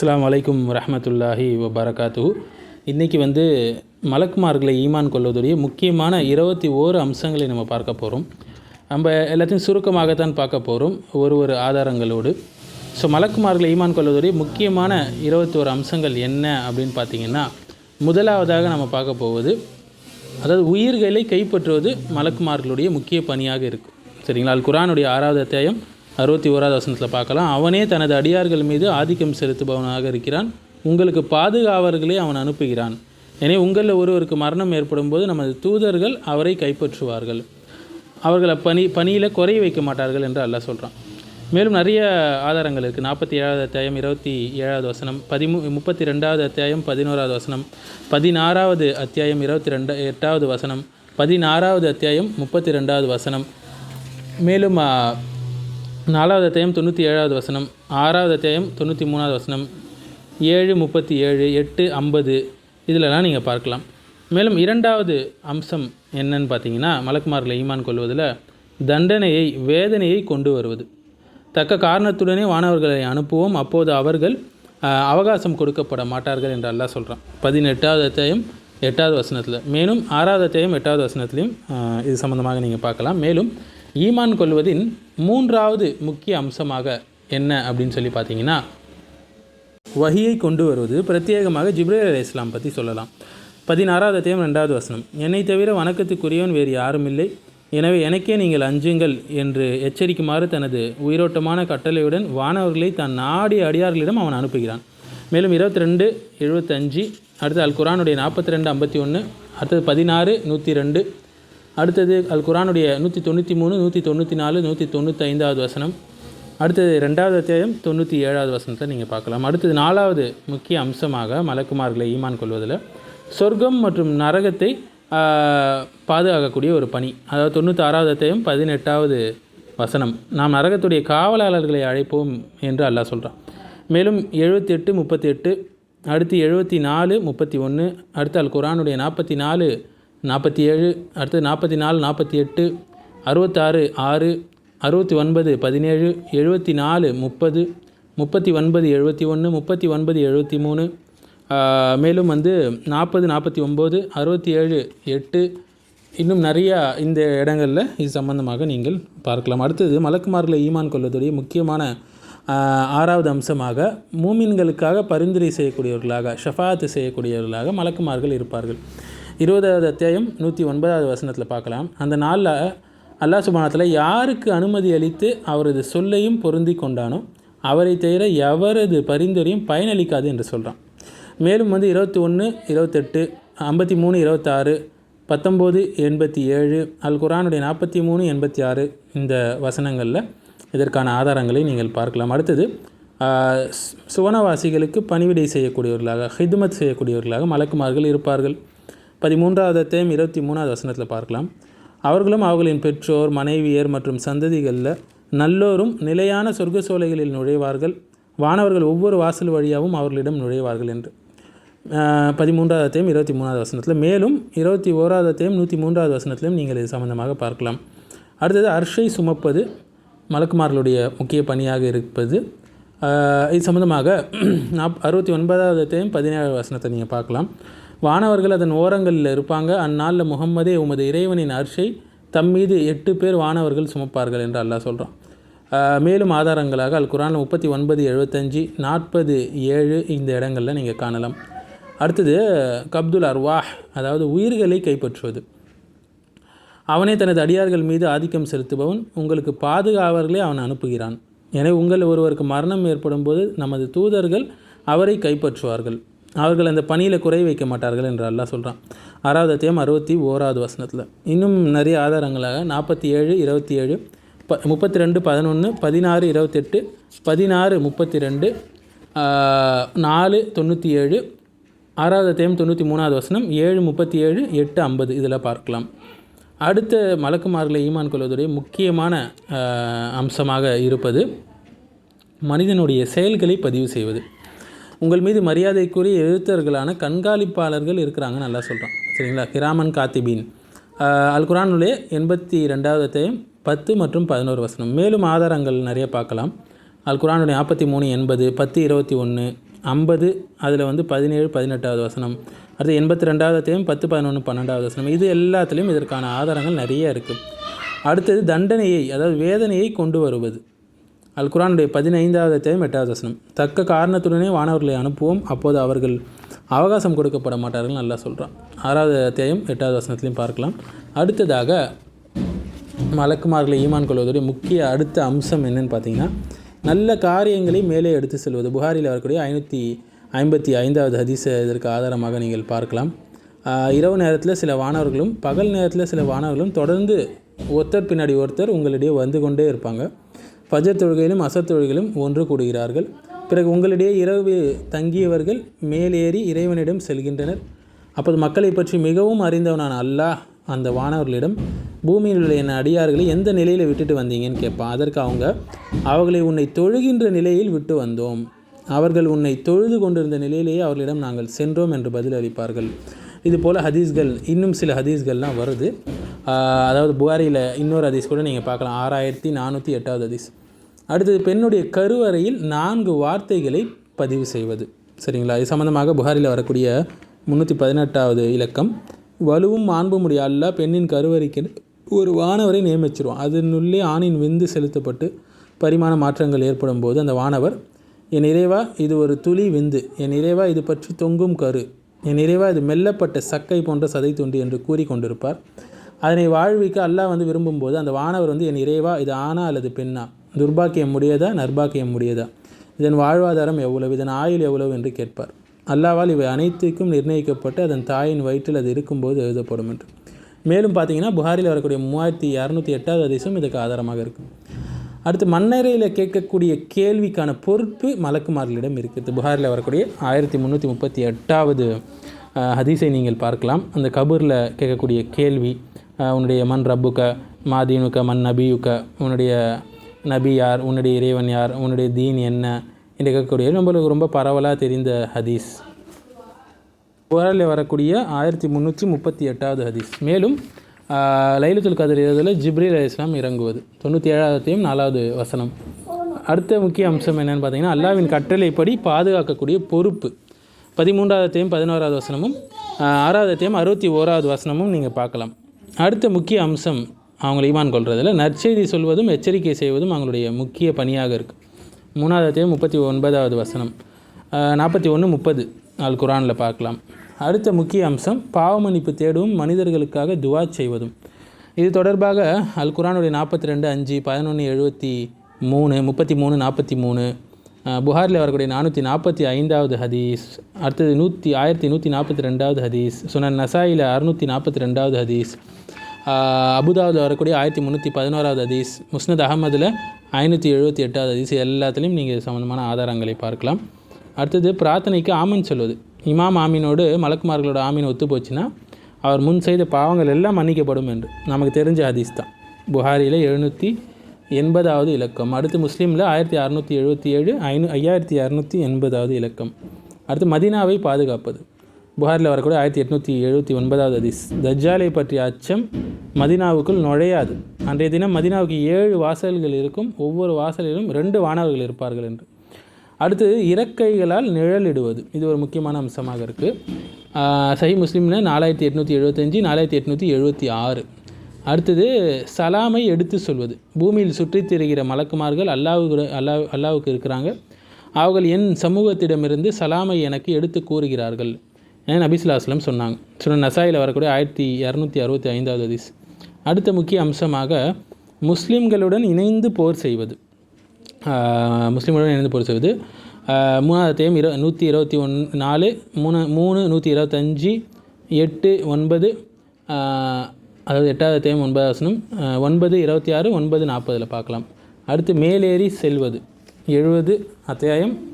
அஸ்லாம் வலைக்கும் ரஹமத்துல்லாஹி வபரகாத்து இன்றைக்கி வந்து மலக்குமார்களை ஈமான் கொள்வதுடைய முக்கியமான இருபத்தி ஓரு அம்சங்களை நம்ம பார்க்க போகிறோம் நம்ம எல்லாத்தையும் சுருக்கமாகத்தான் பார்க்க போகிறோம் ஒரு ஒரு ஆதாரங்களோடு. ஸோ மலக்குமார்களை ஈமான் கொள்வதுடைய முக்கியமான இருபத்தோரு அம்சங்கள் என்ன அப்படின்னு பார்த்தீங்கன்னா முதலாவதாக நம்ம பார்க்க போவது அதாவது உயிர்களை கைப்பற்றுவது மலக்குமார்களுடைய முக்கிய பணியாக இருக்கும். சரிங்களா? அல் குரானுடைய ஆறாவது அத்தியாயம் அறுபத்தி ஓராவது வசனத்தில் பார்க்கலாம். அவனே தனது அடியார்கள் மீது ஆதிக்கம் செலுத்துபவனாக இருக்கிறான். உங்களுக்கு பாதுகாவலர்களை அவன் அனுப்புகிறான். எனவே உங்களில் ஒருவருக்கு மரணம் ஏற்படும் போது நமது தூதர்கள் அவரை கைப்பற்றுவார்கள். அவர்களை பணி பணியில் குறை வைக்க மாட்டார்கள் என்று அல்லாஹ் சொல்கிறான் மேலும் நிறைய ஆதாரங்கள் இருக்குது நாற்பத்தி ஏழாவது அத்தியாயம் இருபத்தி ஏழாவது வசனம் பதிமூ முப்பத்தி ரெண்டாவது அத்தியாயம் பதினோராவது வசனம் பதினாறாவது அத்தியாயம் இருபத்தி ரெண்டு எட்டாவது வசனம் பதினாறாவது அத்தியாயம் முப்பத்தி ரெண்டாவது வசனம். மேலும் நாலாவது அத்தியாயம் தொண்ணூற்றி ஏழாவது வசனம் ஆறாவது அத்தியாயம் தொண்ணூற்றி மூணாவது வசனம் ஏழு முப்பத்தி ஏழு எட்டு ஐம்பது இதிலலாம் நீங்கள் பார்க்கலாம். மேலும் இரண்டாவது அம்சம் என்னன்னு பார்த்தீங்கன்னா மலக்குமார்களை ஈமான் கொள்வதில் தண்டனையை வேதனையை கொண்டு வருவது. தக்க காரணத்துடனே வானவர்களை அனுப்புவோம் அப்போது அவர்கள் அவகாசம் கொடுக்கப்பட மாட்டார்கள் என்று அல்லா சொல்கிறான் பதினெட்டாவது அத்தியாயம் எட்டாவது வசனத்தில். மேலும் ஆறாவது அத்தியாயம் எட்டாவது வசனத்திலையும் இது சம்மந்தமாக நீங்கள் பார்க்கலாம். மேலும் ஈமான் கொள்வதின் மூன்றாவது முக்கிய அம்சமாக என்ன அப்படின்னு சொல்லி பார்த்தீங்கன்னா வகியை கொண்டு வருவது பிரத்யேகமாக ஜிப்ரேல் அலி இஸ்லாம் பற்றி சொல்லலாம். பதினாறாவது அத்தியாயம் ரெண்டாவது வசனம். என்னை தவிர வணக்கத்துக்குரியவன் வேறு யாரும் இல்லை. எனவே எனக்கே நீங்கள் அஞ்சுங்கள் என்று எச்சரிக்குமாறு தனது உயிரோட்டமான கட்டளையுடன் வானவர்களை தன் நாடி அடியார்களிடம் அவன் அனுப்புகிறான். மேலும் இருபத்தி ரெண்டு எழுபத்தஞ்சு அடுத்து அல் குரானுடைய நாற்பத்தி ரெண்டு ஐம்பத்தி ஒன்று அடுத்தது பதினாறு நூற்றி ரெண்டு அடுத்தது அல் குரானுடைய நூற்றி தொண்ணூற்றி மூணு நூற்றி தொண்ணூற்றி நாலு நூற்றி தொண்ணூற்றி ஐந்தாவது வசனம். அடுத்தது ரெண்டாவது அத்தியாயம் தொண்ணூற்றி ஏழாவது வசனத்தை நீங்கள் பார்க்கலாம். அடுத்தது நாலாவது முக்கிய அம்சமாக மலக்குமார்களை ஈமான் கொள்வதில் சொர்க்கம் மற்றும் நரகத்தை பாதுகாக்கக்கூடிய ஒரு பணி. அதாவது தொண்ணூற்றி ஆறாவது அத்தியாயம் பதினெட்டாவது வசனம். நாம் நரகத்துடைய காவலாளர்களை அழைப்போம் என்று அல்லாஹ் சொல்கிறான் மேலும் எழுபத்தி எட்டு முப்பத்தி எட்டு அடுத்து எழுபத்தி நாலு முப்பத்தி ஒன்று அடுத்து அல் குரானுடைய நாற்பத்தி நாலு நாற்பத்தி ஏழு அடுத்தது நாற்பத்தி நாலு நாற்பத்தி எட்டு அறுபத்தாறு ஆறு அறுபத்தி ஒன்பது பதினேழு எழுபத்தி நாலு முப்பது முப்பத்தி ஒன்பது எழுபத்தி ஒன்று முப்பத்தி ஒன்பது எழுபத்தி மூணு மேலும் வந்து நாற்பது நாற்பத்தி ஒம்பது அறுபத்தி ஏழு எட்டு இன்னும் நிறையா இந்த இடங்களில் இது சம்பந்தமாக நீங்கள் பார்க்கலாம். அடுத்தது மலக்குமார்களை ஈமான் கொள்வதுடைய முக்கியமான ஆறாவது அம்சமாக மூமின்களுக்காக பரிந்துரை செய்யக்கூடியவர்களாக ஷஃபாத்து செய்யக்கூடியவர்களாக மலக்குமார்கள் இருப்பார்கள். இருபதாவது அத்தியாயம் நூற்றி ஒன்பதாவது வசனத்தில் பார்க்கலாம். அந்த நாளில் அல்லாஹ் சுபானத்தில் யாருக்கு அனுமதி அளித்து அவரது சொல்லையும் பொருந்தி கொண்டானோ அவரை தவிர எவரது பரிந்துரையும் பயனளிக்காது என்று சொல்கிறான் மேலும் வந்து இருபத்தி ஒன்று இருபத்தெட்டு ஐம்பத்தி மூணு இருபத்தாறு பத்தொம்போது எண்பத்தி ஏழு அல் குரானுடைய நாற்பத்தி மூணு எண்பத்தி ஆறு இந்த வசனங்களில் இதற்கான ஆதாரங்களை நீங்கள் பார்க்கலாம். அடுத்தது சுவனவாசிகளுக்கு பணிவிடை செய்யக்கூடியவர்களாக ஹிதுமத் செய்யக்கூடியவர்களாக மலக்குமார்கள் இருப்பார்கள். பதிமூன்றாவது அத்தியாயம் இருபத்தி மூணாவது வசனத்தில் பார்க்கலாம். அவர்களும் அவர்களின் பெற்றோர் மனைவியர் மற்றும் சந்ததிகளில் நல்லோரும் நிலையான சொர்க்க சோலைகளில் நுழைவார்கள். வானவர்கள் ஒவ்வொரு வாசல் வழியாகவும் அவர்களிடம் நுழைவார்கள் என்று. பதிமூன்றாவது அத்தியம் இருபத்தி மூணாவது வசனத்தில். மேலும் இருபத்தி ஓராவது அத்தியம் நூற்றி மூன்றாவது வசனத்திலும் நீங்கள் இது சம்பந்தமாக பார்க்கலாம். அடுத்தது அர்ஷை சுமப்பது மலக்குமார்களுடைய முக்கிய பணியாக இருப்பது. இது சம்மந்தமாக நாப் அறுபத்தி ஒன்பதாவது அத்தியம் பதினேழாவது வசனத்தை நீங்கள் பார்க்கலாம். வானவர்கள் அதன் ஓரங்களில் இருப்பாங்க. அந்நாளில் முகம்மதே உமது இறைவனின் அர்ஷை. தம் மீது எட்டு பேர் வானவர்கள் சுமப்பார்கள் என்று அல்லாஹ் சொல்கிறான் மேலும் ஆதாரங்களாக அல் குரான் முப்பத்தி ஒன்பது எழுபத்தஞ்சி நாற்பது ஏழு இந்த இடங்களில் நீங்கள் காணலாம். அடுத்தது கப்துல் அர்வாஹ் அதாவது உயிர்களை கைப்பற்றுவது. அவனே தனது அடியார்கள் மீது ஆதிக்கம் செலுத்துபவன். உங்களுக்கு பாதுகாவர்களே அவன் அனுப்புகிறான். எனவே உங்கள் ஒருவருக்கு மரணம் ஏற்படும் போது நமது தூதர்கள் அவரை கைப்பற்றுவார்கள். அவர்கள் அந்த பணியில் குறை வைக்க மாட்டார்கள் என்று அல்லாஹ் சொல்கிறான் ஆறாவது அத்தியம் அறுபத்தி ஓராவது வசனத்தில். இன்னும் நிறைய ஆதாரங்களாக நாற்பத்தி ஏழு இருபத்தி ஏழு ப முப்பத்தி ரெண்டு பதினொன்று பதினாறு இருபத்தெட்டு பதினாறு முப்பத்தி ரெண்டு நாலு தொண்ணூற்றி ஏழு ஆறாவது அத்தியாயம் தொண்ணூற்றி மூணாவது வசனம் ஏழு முப்பத்தி ஏழு எட்டு ஐம்பது இதில் பார்க்கலாம். அடுத்த மலக்குமார்களை ஈமான் கொள்வதுடைய முக்கியமான அம்சமாக இருப்பது மனிதனுடைய செயல்களை பதிவு செய்வது. உங்கள் மீது மரியாதைக்குரிய எழுத்தர்களான கண்காணிப்பாளர்கள் இருக்கிறாங்க நல்லா சொல்கிறான் சரிங்களா? கிராமன் காத்திபீன். ஆஹ், அல் குரானுடைய எண்பத்தி ரெண்டாவது அத்தியாயம் பத்து மற்றும் பதினோரு வசனம். மேலும் ஆதாரங்கள் நிறைய பார்க்கலாம். அல் குரானுடைய நாற்பத்தி மூணு எண்பது பத்து இருபத்தி ஒன்று ஐம்பது அதில் வந்து பதினேழு பதினெட்டாவது வசனம். அடுத்து எண்பத்தி ரெண்டாவது அத்தியாயம் பத்து பதினொன்று பன்னெண்டாவது வசனம். இது எல்லாத்துலேயும் இதற்கான ஆதாரங்கள் நிறைய இருக்குது அடுத்தது தண்டனையை அதாவது வேதனையை கொண்டு வருவது. அல் குரானுடைய பதினைந்தாவது அத்தியாயம் எட்டாவது வசனம். தக்க காரணத்துடனே வானவர்களை அனுப்புவோம் அப்போது அவர்கள் அவகாசம் கொடுக்கப்பட மாட்டார்கள் நல்லா சொல்கிறான் ஆறாவது அத்தியாயம் எட்டாவது வசனத்துலையும் பார்க்கலாம். அடுத்ததாக மலக்குமார்களை ஈமான் கொள்வதுடைய முக்கிய அடுத்த அம்சம் என்னன்னு பார்த்தீங்கன்னா நல்ல காரியங்களை மேலே எடுத்து செல்வது. புகாரில் வரக்கூடிய ஐநூற்றி ஐம்பத்தி ஐந்தாவது ஹதீஸ் இதற்கு ஆதாரமாக நீங்கள் பார்க்கலாம். இரவு நேரத்தில் சில வானவர்களும் பகல் நேரத்தில் சில வானவர்களும் தொடர்ந்து ஒருத்தர் பின்னாடி ஒருத்தர் உங்களிடையே வந்து கொண்டே இருப்பாங்க. ஃபஜர் தொழுகையிலும் அசர் தொழுகையிலும் ஒன்று கூடுகிறார்கள். பிறகு உங்களிடையே இரவு தங்கியவர்கள் மேலேறி இறைவனிடம் செல்கின்றனர். அப்போது மக்களை பற்றி மிகவும் அறிந்தவனான அல்லாஹ் அந்த வானவர்களிடம் பூமியில் உள்ள என் அடியார்களை எந்த நிலையில் விட்டுட்டு வந்தீங்கன்னு கேட்பான். அதற்கு அவங்க அவர்களை உன்னை தொழுகின்ற நிலையில் விட்டு வந்தோம். அவர்கள் உன்னை தொழுது கொண்டிருந்த நிலையிலேயே அவர்களிடம் நாங்கள் சென்றோம் என்று பதில் அளிப்பார்கள். இது போல் ஹதீஸ்கள் இன்னும் சில ஹதீஸ்கள்லாம் வருது. அதாவது புகாரியில் இன்னொரு ஹதீஸ் கூட நீங்கள் பார்க்கலாம். ஆறாயிரத்தி நானூற்றி எட்டாவது ஹதீஸ். அடுத்தது பெண்ணுடைய கருவறையில் நான்கு வார்த்தைகளை பதிவு செய்வது. சரிங்களா? இது சம்மந்தமாக புகாரில் வரக்கூடிய முந்நூற்றி பதினெட்டாவது இலக்கம். வலுவும் மாண்பும் உடைய பெண்ணின் கருவறைக்கு ஒரு வானவரை நியமிச்சிருவோம் அதனுள்ளே ஆணின் விந்து செலுத்தப்பட்டு பரிமாண மாற்றங்கள் ஏற்படும் போது அந்த வானவர் என் இறைவா இது ஒரு துளி விந்து. என் இறைவா இது பற்றி தொங்கும் கரு. என் நிறைவாக இது மெல்லப்பட்ட சக்கை போன்ற சதை துண்டு என்று கூறி கொண்டிருப்பார் அதனை வாழ்விக்க அல்லாஹ் வந்து விரும்பும்போது அந்த வானவர் வந்து என் இறைவா இது ஆணா அல்லது பெண்ணா? துர்பாக்கியம் முடியதா நர்பாக்கியம் முடியதா இதன் வாழ்வாதாரம் எவ்வளவு? இதன் ஆயுள் எவ்வளவு என்று கேட்பார். அல்லாவால் இவை அனைத்துக்கும் நிர்ணயிக்கப்பட்டு அதன் தாயின் வயிற்றில் அது இருக்கும்போது எழுதப்படும் என்று. மேலும் பார்த்தீங்கன்னா புகாரில் வரக்கூடிய மூவாயிரத்தி இரநூத்தி எட்டாவது அதிசயம் இதுக்கு ஆதாரமாக இருக்கும் அடுத்து மண்ணறையில் கேட்கக்கூடிய கேள்விக்கான பொறுப்பு மலக்குமார்களிடம் இருக்குது. புகாரில் வரக்கூடிய ஆயிரத்தி முந்நூற்றி முப்பத்தி எட்டாவது ஹதீஸை நீங்கள் பார்க்கலாம். அந்த கபூரில் கேட்கக்கூடிய கேள்வி உன்னுடைய மண் ரப்புக்க மாதீனுக்க மண் நபியுக்க உன்னுடைய நபி யார்? உன்னுடைய இறைவன் யார்? உன்னுடைய தீன் என்ன? என்று கேட்கக்கூடிய நம்மளுக்கு ரொம்ப பரவலாக தெரிந்த ஹதீஸ். குரலில் வரக்கூடிய ஆயிரத்தி முந்நூற்றி முப்பத்தி எட்டாவது ஹதீஸ். மேலும் லைலத்துல் கதிர் இதில் ஜிப்ரீல் அலி இஸ்லாம் இறங்குவது. தொண்ணூற்றி ஏழாவதையும் நாலாவது வசனம். அடுத்த முக்கிய அம்சம் என்னன்னு பார்த்தீங்கன்னா அல்லாவின் கட்டளைப்படி பாதுகாக்கக்கூடிய பொறுப்பு. பதிமூன்றாவதையும் பதினோராவது வசனமும் ஆறாவதையும் அறுபத்தி ஓராவது வசனமும் நீங்கள் பார்க்கலாம். அடுத்த முக்கிய அம்சம் அவங்களை ஈமான் கொள்றதுல நற்செய்தி சொல்வதும் எச்சரிக்கை செய்வதும் அவங்களுடைய முக்கிய பணியாக இருக்குது மூணாவதையும் முப்பத்தி ஒன்பதாவது வசனம். நாற்பத்தி ஒன்று முப்பது. நாள் குரானில் பார்க்கலாம். அடுத்த முக்கிய அம்சம் பாவமன்னிப்பு தேடவும் மனிதர்களுக்காக துவா செய்வதும். இது தொடர்பாக அல் குரானுடைய நாற்பத்தி ரெண்டு அஞ்சு பதினொன்று எழுபத்தி மூணு முப்பத்தி மூணு நாற்பத்தி மூணு புகாரில் வரக்கூடிய நானூற்றி நாற்பத்தி ஐந்தாவது ஹதீஸ் அடுத்தது நூற்றி ஆயிரத்தி நூற்றி நாற்பத்தி ரெண்டாவது ஹதீஸ் சுனன் நசாயில் அறுநூற்றி நாற்பத்தி ரெண்டாவது ஹதீஸ் அபுதாவில் வரக்கூடிய ஆயிரத்தி முந்நூற்றி பதினோராவது அதீஸ் முஸ்னத் அகமதில் ஐநூற்றி எழுபத்தி எட்டாவது அதீஸ் எல்லாத்துலேயும் நீங்கள் சம்மந்தமான ஆதாரங்களை பார்க்கலாம். அடுத்தது பிரார்த்தனைக்கு ஆமன் சொல்வது. இமாம் ஆமீனோடு மலக்குமார்களோட ஆமீன் ஒத்து போச்சுன்னா அவர் முன் செய்த பாவங்கள் எல்லாம் மன்னிக்கப்படும் என்று. நமக்கு தெரிஞ்ச ஹதீஸ் தான். புகாரியில் எழுநூற்றி எண்பதாவது இலக்கம். அடுத்து முஸ்லீமில் ஆயிரத்தி அறநூற்றி எழுபத்தி ஏழு ஐநூ ஐயாயிரத்தி அறநூற்றி எண்பதாவது இலக்கம். அடுத்து மதீனாவை பாதுகாப்பது. புகாரில் வரக்கூடிய ஆயிரத்தி எட்நூற்றி எழுபத்தி ஒன்பதாவது அதிஸ் தஜ்ஜாலை பற்றிய அச்சம் மதீனாவுக்குள் நுழையாது. அன்றைய தினம் மதீனாவுக்கு ஏழு வாசல்கள் இருக்கும். ஒவ்வொரு வாசலிலும் ரெண்டு வானவர்கள் இருப்பார்கள் என்று. அடுத்தது இறக்கைகளால் நிழலிடுவது இது ஒரு முக்கியமான அம்சமாக இருக்குது சஹி முஸ்லீமில் நாலாயிரத்தி எட்நூற்றி எழுபத்தஞ்சி நாலாயிரத்தி எட்நூற்றி எழுபத்தி ஆறு. அடுத்தது சலாமை எடுத்து சொல்வது பூமியில் சுற்றித் திரிகிற மலக்குமார்கள் அல்லாவுக்கு அல்லா அல்லாவுக்கு இருக்கிறாங்க. அவர்கள் என் சமூகத்திடமிருந்து சலாமை எனக்கு எடுத்து கூறுகிறார்கள். என நபிசுல்லாஸ்லம் சொன்னாங்க? சொன்ன நசாயில் வரக்கூடிய ஆயிரத்தி இரநூத்தி அறுபத்தி ஐந்தாவது ஹதீஸ். அடுத்த முக்கிய அம்சமாக முஸ்லீம்களுடன் இணைந்து போர் செய்வது. முஸ்லீம்களுடன் இணைந்து போர் செய்வது. ஆஹ் மூணாவது இரு நூற்றி இருபத்தி ஒன் நாலு மூணு மூணு நூற்றி இருபத்தஞ்சி எட்டு ஒன்பது அதாவது எட்டாவது தேம் ஒன்பது வசனம் ஒன்பது இருபத்தி ஆறு ஒன்பது நாற்பதில் பார்க்கலாம். அடுத்து மேலேறி செல்வது. எழுபது அத்தியாயம்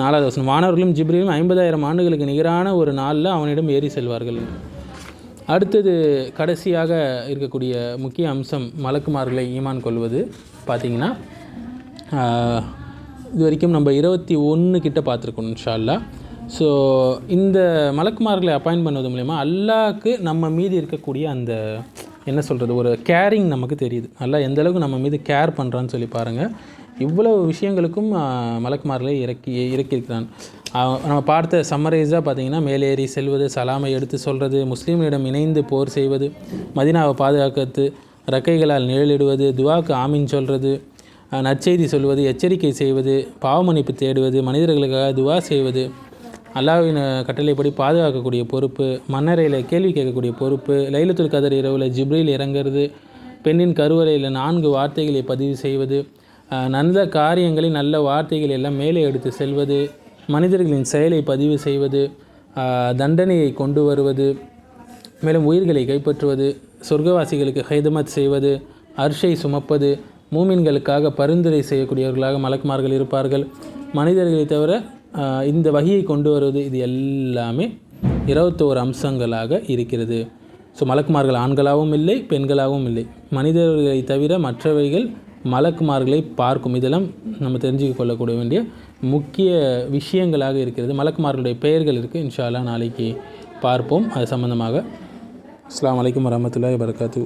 நாலாவது வசனம் வானவர்களும் ஜிப்ரிலும் ஐம்பதாயிரம் ஆண்டுகளுக்கு நிகரான ஒரு நாளில் அவனிடம் ஏறி செல்வார்கள். அடுத்தது கடைசியாக இருக்கக்கூடிய முக்கிய அம்சம் மலக்குமார்களை ஈமான் கொள்வது. பார்த்திங்கன்னா இது வரைக்கும் நம்ம இருபத்தி ஒன்று கிட்ட பார்த்துருக்கோம் இன்ஷால்லா ஸோ இந்த மலக்குமார்களை அப்பாயின்ட் பண்ணுவது மூலயமா அல்லாஹ்க்கு நம்ம மீது இருக்கக்கூடிய அந்த என்ன சொல்கிறது ஒரு கேரிங் நமக்கு தெரியுது. நல்லா எந்த அளவுக்கு நம்ம மீது கேர் பண்ணுறான்னு சொல்லி பாருங்கள் இவ்வளவு விஷயங்களுக்கும் மலக்குமாரிலே இறக்கி இறக்கியிருக்கிறான். நம்ம பார்த்த சம்மரைஸாக பார்த்தீங்கன்னா மேலேறி செல்வது சலாமை எடுத்து சொல்கிறது முஸ்லீம்களிடம் இணைந்து போர் செய்வது மதினாவை பாதுகாக்கிறது ரக்கைகளால் நிழலிடுவது துவாக்கு ஆமீன் சொல்கிறது நற்செய்தி சொல்வது எச்சரிக்கை செய்வது பாவமன்னிப்பு தேடுவது மனிதர்களுக்காக துவா செய்வது அல்லாவின் கட்டளைப்படி பாதுகாக்கக்கூடிய பொறுப்பு மன்னரையில் கேள்வி கேட்கக்கூடிய பொறுப்பு லைலத்துல் கதர் இரவில் ஜிப்ரில் இறங்குறது பெண்ணின் கருவறையில் நான்கு வார்த்தைகளை பதிவு செய்வது நல்ல காரியங்களை நல்ல வார்த்தைகள் எல்லாம் மேலே எடுத்து செல்வது மனிதர்களின் செயலை பதிவு செய்வது தண்டனையை கொண்டு வருவது மேலும் உயிர்களை கைப்பற்றுவது சொர்க்கவாசிகளுக்கு ஹைதமத் செய்வது அர்ஷை சுமப்பது மூமின்களுக்காக பரிந்துரை செய்யக்கூடியவர்களாக மலக்குமார்கள் இருப்பார்கள். மனிதர்களை தவிர இந்த வகையை கொண்டு வருவது இது எல்லாமே இருபத்தோரு அம்சங்களாக இருக்கிறது. ஸோ மலக்குமார்கள் ஆண்களாகவும் இல்லை பெண்களாகவும் இல்லை. மனிதர்களை தவிர மற்றவைகள் மலக்குமார்களை பார்க்கும். இதெல்லாம் நம்ம தெரிஞ்சுக்க கொள்ளக்கூடிய வேண்டிய முக்கிய விஷயங்களாக இருக்கிறது. மலக்குமார்களுடைய பெயர்கள் இருக்குது இன்ஷால்லா நாளைக்கு பார்ப்போம். அது சம்மந்தமாக அஸ்லாம் வலைக்கம் வரமத்துல்லாஹி வரகாத்து